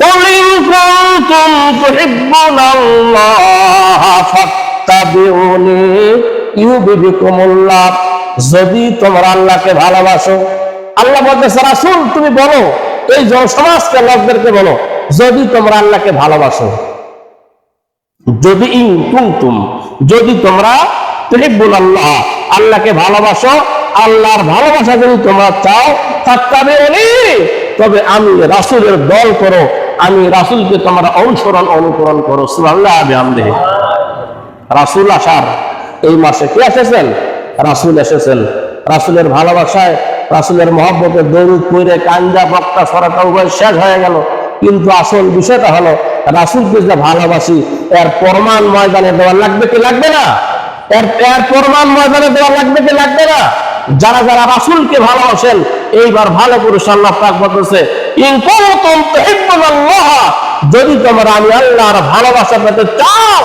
قل إن كنتم تحبون الله فاتبعوني يحببكم الله যদি তোমরা আল্লাহকে ভালোবাসো আল্লাহ বলতেছে রাসূল তুমি বলো এই জনসমাজকে লোকদেরকে বলো যদি তোমরা আল্লাহকে ভালোবাসো যদি ইন কুনতুম যদি তোমরা তুহিব্বুল আল্লাহ আল্লাহকে ভালোবাসো আল্লাহর ভালোবাসা যদি তোমরা চাও তাত্তাবে তবে আমি রাসূলের দল করো আমি রাসূলকে তোমরা অনুসরণ, অনুকরণ করো। বিহামদিহি রাসূল আসার এই মাসে কে এসেছেন? রাসূল এসেছেন। রাসূলের ভালোবাসায়, রাসূলের মহব্বতে দৌড় পড়ে কাঞ্জা বক্তা সরাটা উভয় শেষ হয়ে গেল। কিন্তু আসল বিষয়টা হলো, রাসূলকে যে ভালোবাসি, এর প্রমাণ ময়দানে দেওয়া লাগবে কি লাগবে না? এর এর প্রমাণ ময়দানে দেওয়া লাগবে কি লাগবে না? যারা যারা রাসূলকে ভালোবাসেন, এইবার ভালো করে আল্লাহ পাক বলতেছে যদি তোমরা আমি আল্লাহর ভালোবাসা পেতে চাও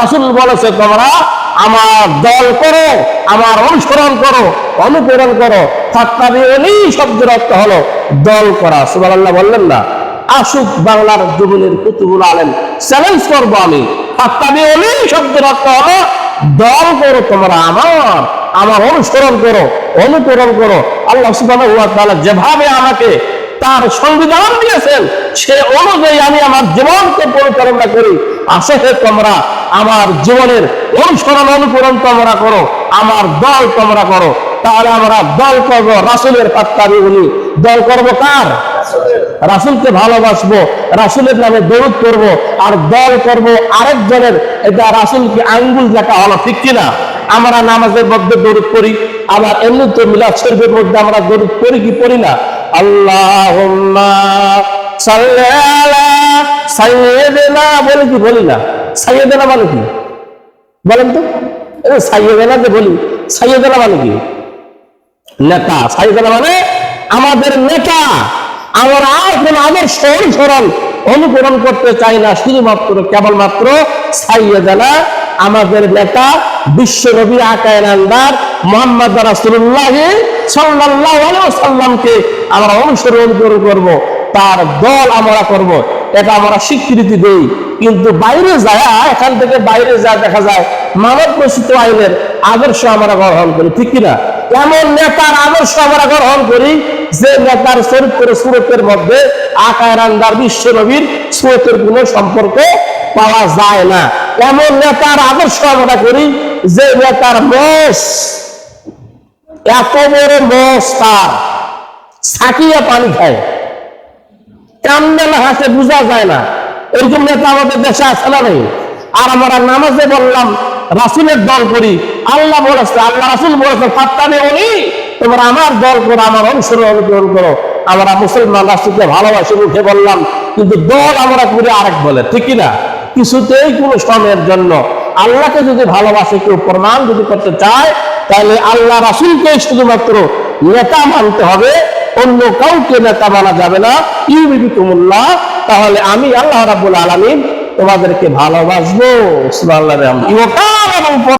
রাসূল বলেছে, তোমরা আমার দল করো, আমার অনুসরণ করো অনুকরণ করো, ফাত্তাবিউনি শব্দের অর্থ হলো দল করা। সুবহানাল্লাহ বললেন না। আসুক বাংলার যুবনের কুতুবুল আলেম, চ্যালেঞ্জ করব আমি। ফাত্তাবিউনি শব্দের অর্থ হলো দল করো তোমরা আমার আমার অনুসরণ করো, অনুকরণ করো। আল্লাহ তাআলা যেভাবে আমাকে তার সংবিধান দিয়েছেন, সে অনুযায়ী আমি আমার জীবনকে পরিচালনা করি। আসলে তোমরা, আমার জীবনের অনুসরণ অনুকরণ তোমরা করো, আমার দল তোমরা করো। তাহলে আমরা দল করব রাসুলের পাত্তারি উনি। দল করব কার? রাসুলকে ভালোবাসবো, রাসুলের নামে দৌড় করব আর দল করব আরেকজনের, এটা রাসুলকে আঙ্গুল দেখা হলো ঠিক কিনা? আমরা নামাজের মধ্যে দৌড় করি আবার এমনি তো মিলাদ শরীফের মধ্যে আমরা দৌড় করি কি পড়ি না? আল্লাহুম্মা সাল্লি আলা সাইয়্যিদিনা বলি কি বলি না? সাইয়্যিদিনা মানে কি? বলেন তো। এই সাইয়্যিদিনা যে বলি। সাইয়্যিদিনা মানে কি? নেতা। সাইয়্যিদিনা মানে আমাদের নেতা। আমরা আর কোন আদর্শ অনুসরণ, অনুকরণ করতে চাই না, শুধুমাত্র, কেবলমাত্র সাইয়্যিদিনা আমাদের নেতা বিশ্ব নবী আকায় আন্দার মোহাম্মদ আলাইহি ওয়াসাল্লামকে আমরা অনুসরণ করব তার দল আমরা করব। এটা আমরা স্বীকৃতি দেই। কিন্তু বাইরে যায়, এখান থেকে বাইরে যা দেখা যায় মানব প্রসূত আইনের আদর্শ আমরা গ্রহণ করি, ঠিক কিনা? এমন নেতার আদর্শ আমরা গ্রহণ করি যে নেতার চরিত্র সুরতের মধ্যে আকায় রান্দার বিশ্ব নবীর সুরতের কোনো সম্পর্ক পাওয়া যায় না। এমন নেতার আদর্শ আমরা করি যে নেতার মোষ এত বড় মোষ তার সাকিয়া পানি খায়। কান্দে না হাসে বোঝা যায় না, এরকম নেতা আমাদের দেশে আছে না নেই? আর আমরা নামাজে বললাম, রাসুলের দল করি, আল্লাহ বলেছে, আল্লাহ রাসুল বলেছে, ফাত্তানে উনি, তোমরা আমার দল করো, আমার অনুসরণ অনুকরণ করো। আমরা মুসলমান রাষ্ট্রকে ভালোবাসি উঠে বললাম, কিন্তু দল আমরা করি আরেক বলে, ঠিক না কিছুতেই কোনো শ্রমের জন্য। আল্লাহকে যদি ভালোবাসে, কেউ প্রমাণ যদি করতে চায়, তাহলে আল্লাহ রাসুলকে শুধুমাত্র নেতা মানতে হবে, অন্য কাউকে নেতা মানা যাবে না। ইউবি তুমুল্লাহ তাহলে আমি আল্লাহ রাবুল আলমিন তোমাদেরকে ভালোবাসবো। এবং